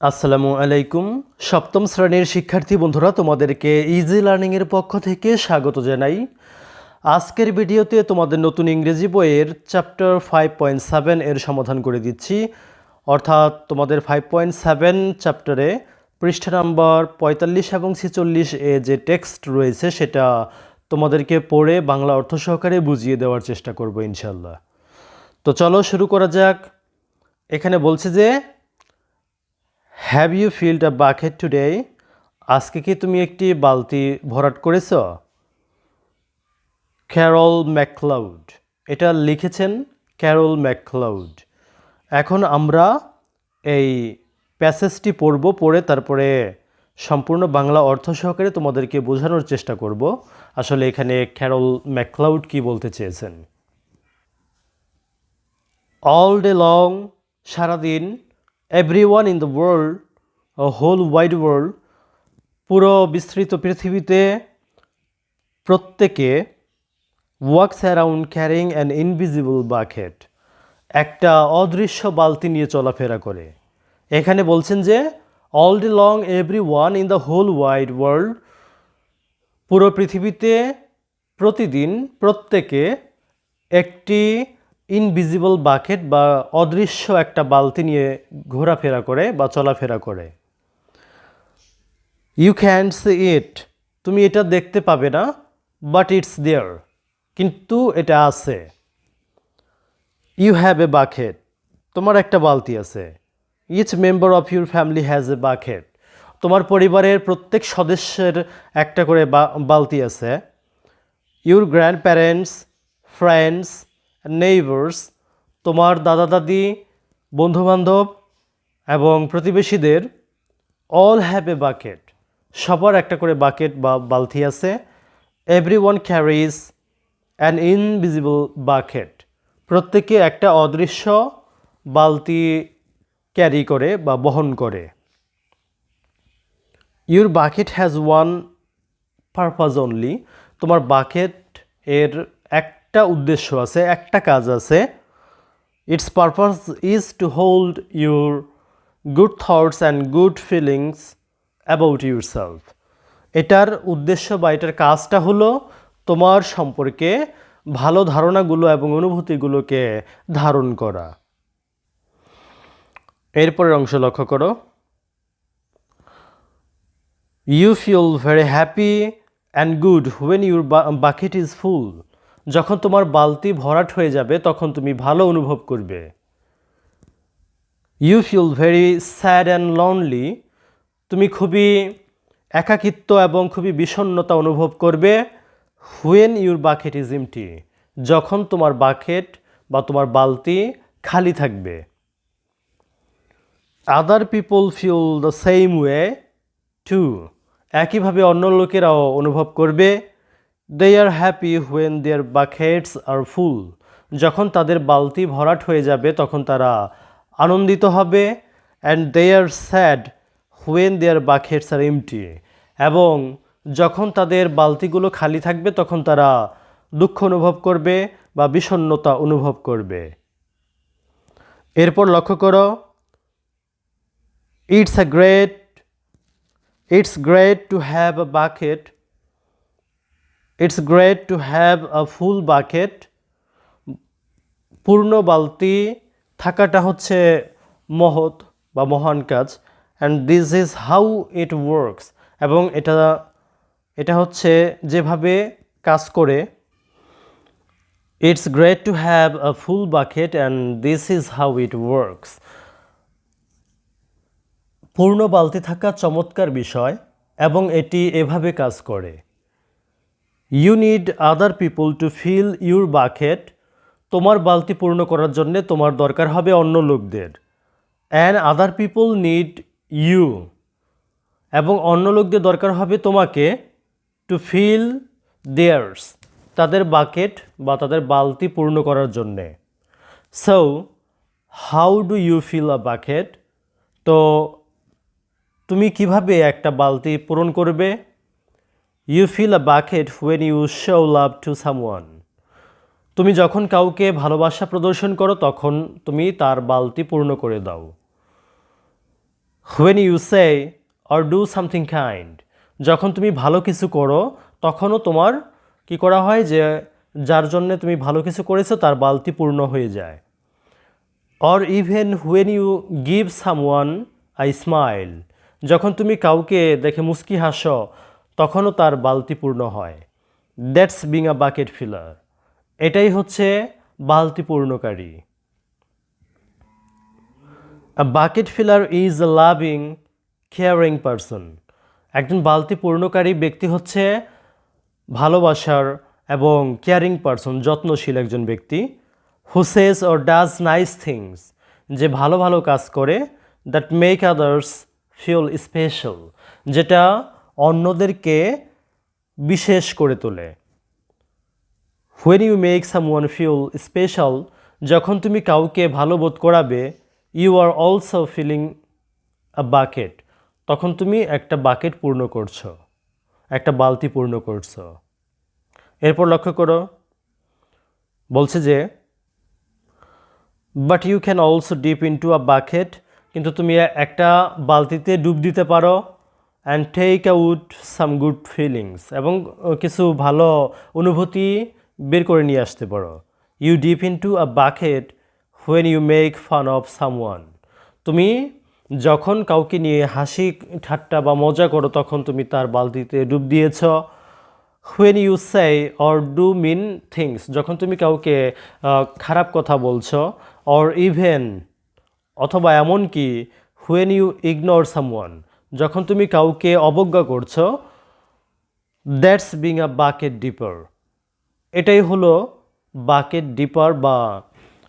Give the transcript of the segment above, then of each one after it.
আসসালামু আলাইকুম। সপ্তম শ্রেণির শিক্ষার্থী বন্ধুরা, তোমাদেরকে ইজি লার্নিংয়ের পক্ষ থেকে স্বাগত জানাই। আজকের ভিডিওতে তোমাদের নতুন ইংরেজি বইয়ের চ্যাপ্টার ফাইভ পয়েন্ট সেভেন এর সমাধান করে দিচ্ছি। অর্থাৎ তোমাদের ফাইভ পয়েন্ট সেভেন চ্যাপ্টারে পৃষ্ঠা নাম্বার পঁয়তাল্লিশ এবং ছেচল্লিশ এ যে টেক্সট রয়েছে, সেটা তোমাদেরকে পড়ে বাংলা অর্থ সহকারে বুঝিয়ে দেওয়ার চেষ্টা করব ইনশাল্লাহ তো চলো শুরু করা যাক। এখানে বলছে যে have you filled a bucket today আজকে কি তুমি একটি বালতি ভরাট করেছ? ক্যারল ম্যাকলাউড এটা লিখেছেন ক্যারল ম্যাকক্লাউড এখন আমরা এই প্যাসেজটি পড়ব, পড়ে তারপরে সম্পূর্ণ বাংলা অর্থ সহকারে তোমাদেরকে বোঝানোর চেষ্টা করব। আসলে এখানে ক্যারল ম্যাকলাউড কি বলতে চেয়েছেন? অল ডে লং সারাদিন everyone in the world whole wide world পুরো বিস্তৃত পৃথিবীতে প্রত্যেকে works around carrying an invisible bucket একটা অদৃশ্য বালতি নিয়ে চলাফেরা করে। এখানে বলছেন যে all day long everyone in the whole wide world পুরো পৃথিবীতে প্রতিদিন প্রত্যেকে একটি ইনভিজিবল বাকেট বা অদৃশ্য একটা বালতি নিয়ে ঘোরাফেরা করে বা চলাফেরা করে। ইউ ক্যান সি ইট তুমি এটা দেখতে পাবে না বাট ইটস দেয়ার কিন্তু এটা আছে। ইউ হ্যাভ এ বাকেট তোমার একটা বালতি আছে। Each member of your family has a bucket তোমার পরিবারের প্রত্যেক সদস্যের একটা করে বালতি আছে। Your grandparents friends neighbours তোমার দাদা দাদি বন্ধুবান্ধব এবং প্রতিবেশীদের অল হ্যাভ এ বাকেট সবার একটা করে বাকেট বা বালতি আছে। Everyone carries an invisible bucket প্রত্যেকে একটা অদৃশ্য বালতি ক্যারি করে বা বহন করে। Your bucket has one purpose only তোমার বাকেট এর একটা উদ্দেশ্য আছে, একটা কাজ আছে। Its purpose is to hold your good thoughts and good feelings about yourself এটার উদ্দেশ্য বা এটার কাজটা হলো তোমার সম্পর্কে ভালো ধারণাগুলো এবং অনুভূতিগুলোকে ধারণ করা। এরপরের অংশ লক্ষ্য করো। You feel very happy and good when your bucket is full যখন তোমার বালতি ভরাট হয়ে যাবে, তখন তুমি ভালো অনুভব করবে। You feel very sad and lonely তুমি খুবই একাকিত্ব এবং খুবই বিষণ্ণতা অনুভব করবে when your bucket is empty যখন তোমার বাকেট বা তোমার বালতি খালি থাকবে। Other people feel the same way too একইভাবে অন্য লোকেরাও অনুভব করবে। They are happy when their buckets are full যখন তাদের বালতি ভরাট হয়ে যাবে, তখন তারা আনন্দিত হবে। And they are sad when their buckets are empty এবং যখন তাদের বালতিগুলো খালি থাকবে, তখন তারা দুঃখ অনুভব করবে বা বিষণ্ণতা অনুভব করবে। এরপর লক্ষ্য করো। It's a great it's great to have a bucket it's great to have a full bucket পূর্ণ বালতি থাকাটা হচ্ছে মহৎ বা মহান কাজ। And this is how it works এবং এটা এটা হচ্ছে যেভাবে কাজ করে। It's great to have a full bucket and this is how it works পূর্ণ বালতি থাকা চমৎকার বিষয় এবং এটি এভাবে কাজ করে। You need other people to fill your bucket তোমার বালতি পূর্ণ করার জন্যে তোমার দরকার হবে অন্য লোকদের। And other people need you এবং অন্য লোকদের দরকার হবে তোমাকে টু ফিল দেয়ার্স তাদের বাকেট বা তাদের বালতি পূর্ণ করার জন্যে। So how do you fill a bucket তো, তুমি কীভাবে একটা বালতি পূরণ করবে? You fill a bucket when you show love to someone তুমি যখন কাউকে ভালোবাসা প্রদর্শন করো, তখন তুমি তার বালতি পূর্ণ করে দাও। When you say or do something kind যখন তুমি ভালো কিছু করো, তখনও তোমার কি করা হয় যে, যার জন্য তুমি ভালো কিছু করেছ, তার বালতি পূর্ণ হয়ে যায়। Or even when you give someone a smile যখন তুমি কাউকে দেখে মুস্কি হাসো তখনও তার বালতি পূর্ণ হয়। That's being a bucket filler. এটাই হচ্ছে বালতি পূর্ণকারী। A bucket filler is a loving, caring person. একজন বালতি পূর্ণকারী ব্যক্তি হচ্ছে ভালোবাসার এবং কেয়ারিং পারসন, যত্নশীল একজন ব্যক্তি who says or does nice things যে ভালো ভালো কাজ করে that make others feel special যেটা অন্যদেরকে বিশেষ করে তোলে। When you make someone feel special যখন তুমি কাউকে ভালো বোধ করাবে you are also filling a bucket তখন তুমি একটা বাকেট পূর্ণ করছ, একটা বালতি পূর্ণ করছ। এরপর লক্ষ্য করো, বলছে যে but you can also dip into a bucket কিন্তু তুমি একটা বালতিতে ডুব দিতে পারো। And take out some good feelings এবং কিছু ভালো অনুভূতি বের করে নিয়ে আসতে পারো। You dip into a bucket when you make fun of someone তুমি যখন কাউকে নিয়ে হাসি, ঠাট্টা বা মজা করো, তখন তুমি তার বালতিতে ডুব দিয়েছ। When you say or do mean things যখন তুমি কাউকে খারাপ কথা বলছো অর ইভেন অথবা এমনকি হোয়েন ইউ ইগনোর সামওয়ান যখন তুমি কাউকে অবজ্ঞা করছ, that's being a bucket dipper. এটাই হলো বাকেট ডিপার বা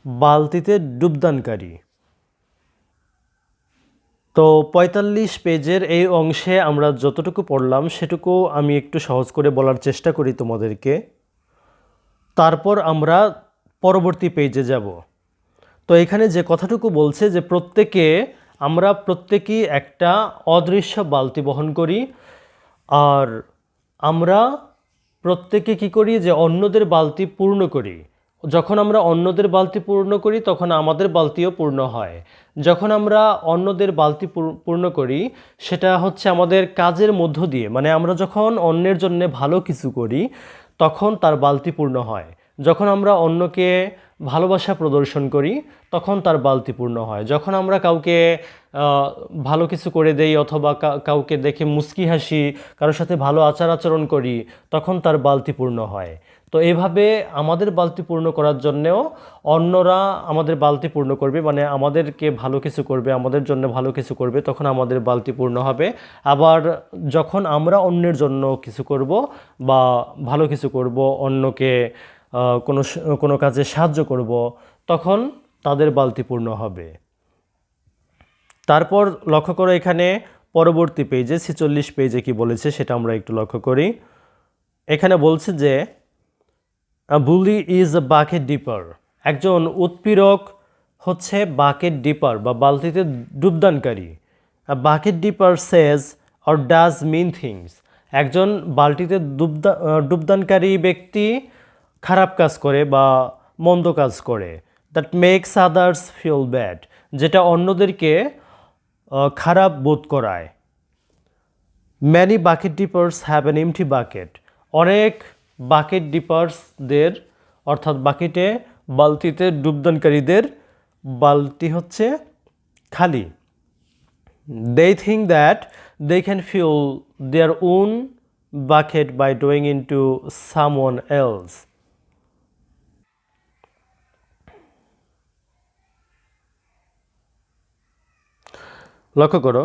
বালতিতে ডুবদানকারী। তো পঁয়তাল্লিশ পেজের এই অংশে আমরা যতটুকু পড়লাম, সেটুকু আমি একটু সহজ করে বলার চেষ্টা করি তোমাদেরকে। তারপর আমরা পরবর্তী পেজে যাব। তো এখানে যে কথাটুকু বলছে যে প্রত্যেকে আমরা প্রত্যেকেই একটা অদৃশ্য বালতি বহন করি। আর আমরা প্রত্যেকে কি করি যে অন্যদের বালতি পূর্ণ করি। যখন আমরা অন্যদের বালতি পূর্ণ করি, তখন আমাদের বালতিও পূর্ণ হয়। যখন আমরা অন্যদের বালতি পূর্ণ করি, সেটা হচ্ছে আমাদের কাজের মধ্য দিয়ে। মানে আমরা যখন অন্যের জন্য ভালো কিছু করি, তখন তার বালতি পূর্ণ হয়। যখন আমরা অন্যকে ভালোবাসা প্রদর্শন করি, তখন তার বালতি পূর্ণ হয়। যখন আমরা কাউকে ভালো কিছু করে দেই অথবা কাউকে দেখে মুস্কি হাসি, কারোর সাথে ভালো আচার আচরণ করি, তখন তার বালতি পূর্ণ হয়। তো এভাবে আমাদের বালতি পূর্ণ করার জন্যেও অন্যরা আমাদের বালতি পূর্ণ করবে মানে আমাদেরকে ভালো কিছু করবে, আমাদের জন্য ভালো কিছু করবে, তখন আমাদের বালতি পূর্ণ হবে। আবার যখন আমরা অন্যের জন্য কিছু করব বা ভালো কিছু করব, অন্যকে কোনো কোনো কাজে সাহায্য করব, তখন তাদের বালতি পূর্ণ হবে। তারপর লক্ষ্য করো এখানে পরবর্তী পেজে, ছেচল্লিশ পেজে কি বলেছে সেটা আমরা একটু লক্ষ্য করি। এখানে বলছে যে bully is a bucket dipper একজন উৎপীড়ক হচ্ছে বাকেট ডিপার বা বালতিতে ডুবদানকারী। Bucket dipper says or does mean things একজন বালতিতে ডুবদা ডুবদানকারী ব্যক্তি খারাপ কাজ করে বা মন্দ কাজ করে that makes others feel bad যেটা অন্যদেরকে খারাপ বোধ করায়। Many bucket dippers have an empty bucket অনেক বাকেট ডিপার্সদের অর্থাৎ বাকেটে বালতিতে ডুবদানকারীদের বালতি হচ্ছে খালি। They think that they can fill their own bucket by doing into some লক্ষ্য করো।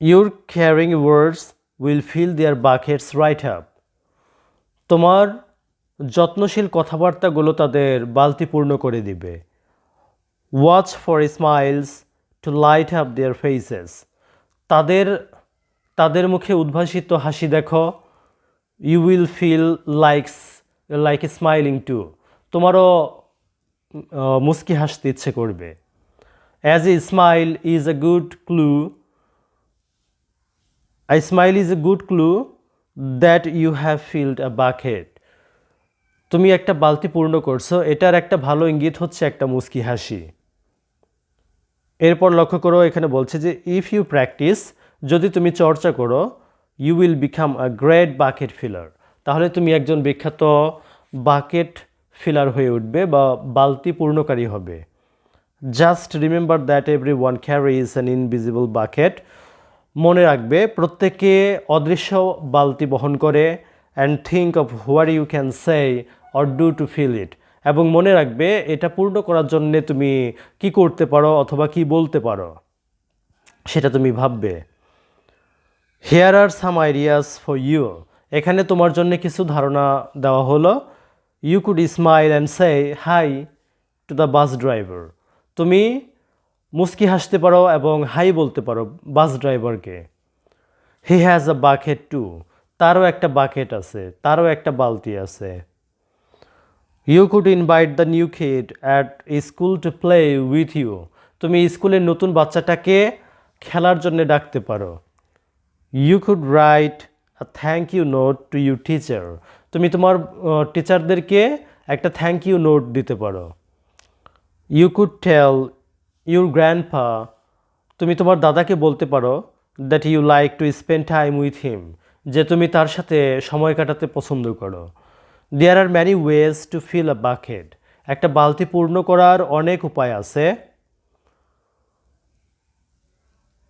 Your caring words will fill their buckets right up তোমার যত্নশীল কথাবার্তাগুলো তাদের বালতি পূর্ণ করে দিবে। Watch for smiles to light up their faces তাদের তাদের মুখে উদ্ভাসিত হাসি দেখো। You will feel likes like smiling too তোমারও মুস্কি হাসতে ইচ্ছে করবে। As a smile is a good clue A smile is a good clue that you have filled a bucket. তুমি একটা বালতি পূর্ণ করছ, এটার একটা ভালো ইঙ্গিত হচ্ছে একটা মুস্কি হাসি। এরপর লক্ষ্য করো, এখানে বলছে যে ইফ ইউ প্র্যাকটিস যদি তুমি চর্চা করো you will become a great bucket filler তাহলে তুমি একজন বিখ্যাত বাকেট ফিলার হয়ে উঠবে বা বালতি পূর্ণকারী হবে। Just remember that everyone carries an invisible bucket মনে রাখবে, প্রত্যেকে অদৃশ্য বালতি বহন করে and think of where you can say or do to fill it এবং মনে রাখবে, এটা পূর্ণ করার জন্যে তুমি কি করতে পারো অথবা কি বলতে পারো, সেটা তুমি ভাববে। Here are some ideas for you এখানে তোমার জন্য কিছু ধারণা দেওয়া হলো। You could smile and say hi to the bus driver তুমি মুস্কি হাসতে পারো এবং হাই বলতে পারো বাস ড্রাইভারকে। He has a bucket too তারও একটা বাকেট আছে, তারও একটা বালতি আছে। You could invite the new kid at school to play with you তুমি স্কুলের নতুন বাচ্চাটাকে খেলার জন্য ডাকতে পারো। You could write a thank you note to you teacher তুমি তোমার টিচারদেরকে একটা থ্যাংক ইউ নোট দিতে পারো। You could tell your grandpa তুমি তোমার দাদাকে বলতে পারো that you like to spend time with him যে তুমি তার সাথে সময় কাটাতে পছন্দ করো। There are many ways to fill a bucket একটা বালতি পূর্ণ করার অনেক উপায় আছে।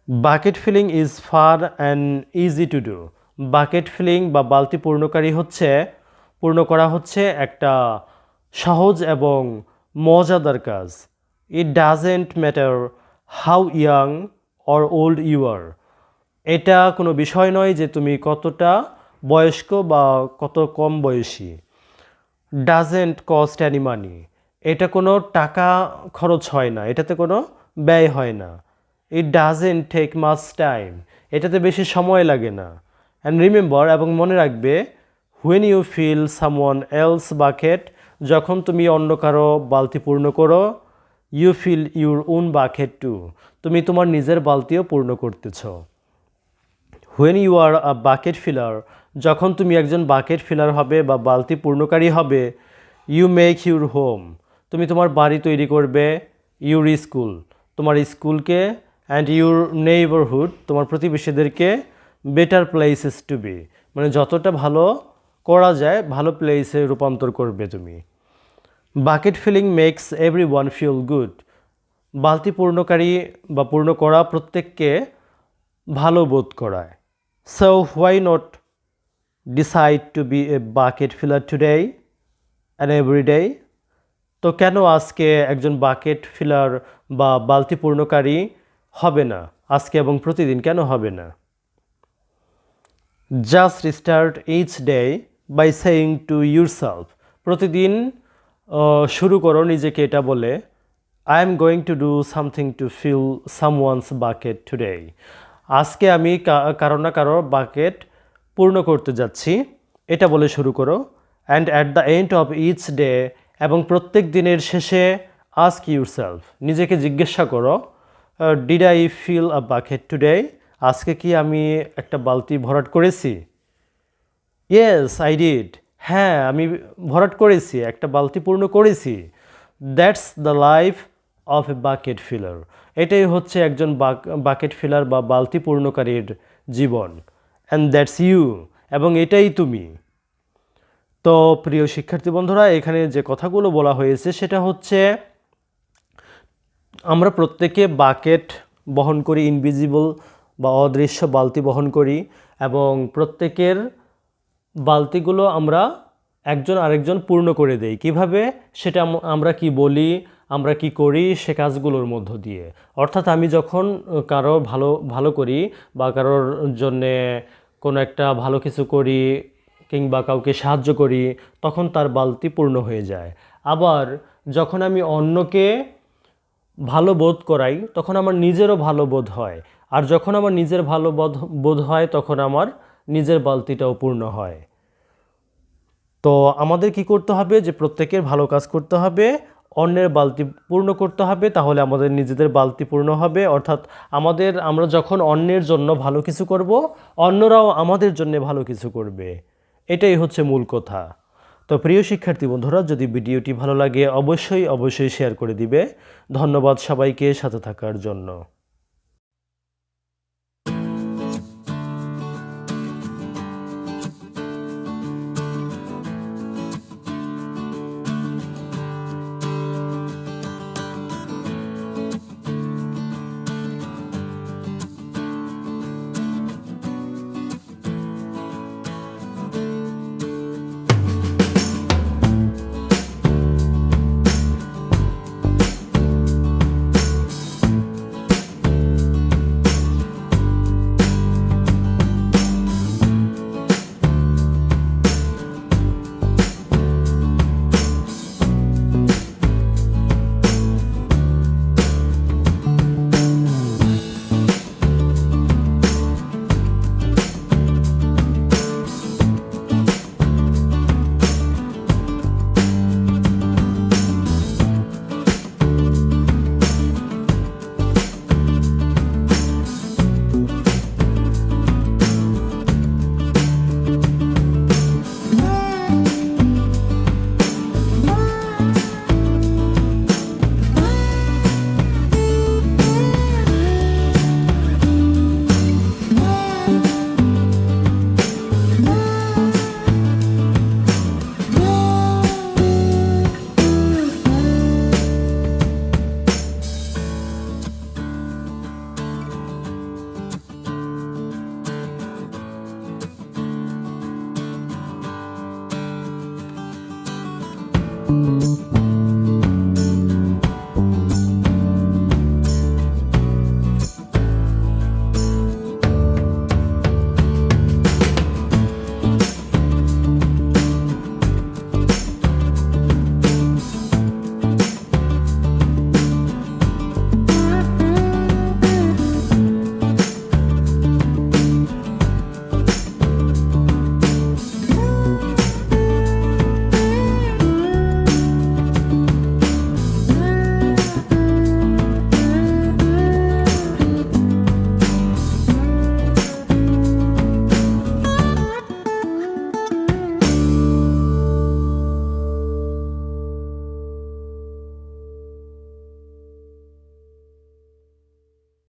Bucket filling is fun and easy to do bucket filling বা বালতি পূর্ণকারী হচ্ছে, পূর্ণ করা হচ্ছে একটা সহজ এবং মজাদার কাজ। It doesn't matter how young or old you are এটা কোনো বিষয় নয় যে তুমি কতটা বয়স্ক বা কত কম বয়সী। ডাজেন্ট কস্ট অ্যানি মানি এটা কোনো টাকা খরচ হয় না। এটাতে কোনো ব্যয় হয় না। It doesn't take much time এটাতে বেশি সময় লাগে না। অ্যান্ড রিমেম্বার এবং মনে রাখবে when you fill someone else bucket যখন তুমি অন্য কারও বালতি পূর্ণ করো you fill your own bucket too তুমি তোমার নিজের বালতিও পূর্ণ করতেছ। When you are a bucket filler যখন তুমি একজন বাকেট ফিলার হবে বা বালতি পূর্ণকারী হবে ইউ মেক ইউর হোম তুমি তোমার বাড়ি তৈরি করবে ইউর স্কুল তোমার স্কুলকে অ্যান্ড ইউর নেইবারহুড তোমার প্রতিবেশীদেরকে বেটার প্লেসেস টু বি মানে যতটা ভালো করা যায়, ভালো প্লেসে রূপান্তর করবে তুমি। Bucket filling makes everyone feel good বালতি পূর্ণকারী বা পূর্ণ করা প্রত্যেককে ভালো বোধ করায়। So why not decide to be a bucket filler today and every day তো কেন আজকে একজন বাকেট ফিলার বা বালতি পূর্ণকারী হবে না? আজকে এবং প্রতিদিন কেন হবে না? Just start each day by saying to yourself প্রতিদিন আহ, শুরু করো নিজেকে এটা বলে। I am going to do something to fill someone's bucket today আজকে আমি কারও না কারও বাকেট পূর্ণ করতে যাচ্ছি। এটা বলে শুরু করো। And at the end of each day এবং প্রত্যেক দিনের শেষে আস্ক ইউরসেলফ নিজেকে জিজ্ঞাসা করো did I fill a bucket today আজকে কি আমি একটা বালতি ভরাট করেছি? ইয়েস আই ডিড হ্যাঁ আমি ভরাট করেছি, একটা বালতি পূর্ণ করেছি। That's the life of a bucket filler এটাই হচ্ছে একজন বাকেট ফিলার বা বালতি পূর্ণকারীর জীবন। অ্যান্ড দ্যাটস ইউ এবং এটাই তুমি। তো প্রিয় শিক্ষার্থী বন্ধুরা, এখানে যে কথাগুলো বলা হয়েছে, সেটা হচ্ছে আমরা প্রত্যেকে বাকেট বহন করি ইনভিজিবল বা অদৃশ্য বালতি বহন করি, এবং প্রত্যেকের বালতিগুলো আমরা একজন আরেকজন পূর্ণ করে দেই। কীভাবে? সেটা আমরা কি বলি, আমরা কি করি সে কাজগুলোর মধ্য দিয়ে। অর্থাৎ আমি যখন কারও ভালো ভালো করি বা কারোর জন্যে কোনো একটা ভালো কিছু করি কিংবা কাউকে সাহায্য করি, তখন তার বালতি পূর্ণ হয়ে যায়। আবার যখন আমি অন্যকে ভালো বোধ করাই, তখন আমার নিজেরও ভালো বোধ হয়। আর যখন আমার নিজের ভালো বোধ বোধ হয়, তখন আমার নিজের বালতিটাও পূর্ণ হয়। তো আমাদের কি করতে হবে যে প্রত্যেকের ভালো কাজ করতে হবে, অন্যের বালতি পূর্ণ করতে হবে, তাহলে আমাদের নিজেদের বালতি পূর্ণ হবে। অর্থাৎ আমাদের, আমরা যখন অন্যের জন্য ভালো কিছু করব, অন্যরাও আমাদের জন্য ভালো কিছু করবে। এটাই হচ্ছে মূল কথা। তো প্রিয় শিক্ষার্থী বন্ধুরা, যদি ভিডিওটি ভালো লাগে, অবশ্যই অবশ্যই শেয়ার করে দিবে। ধন্যবাদ সবাইকে সাথে থাকার জন্য।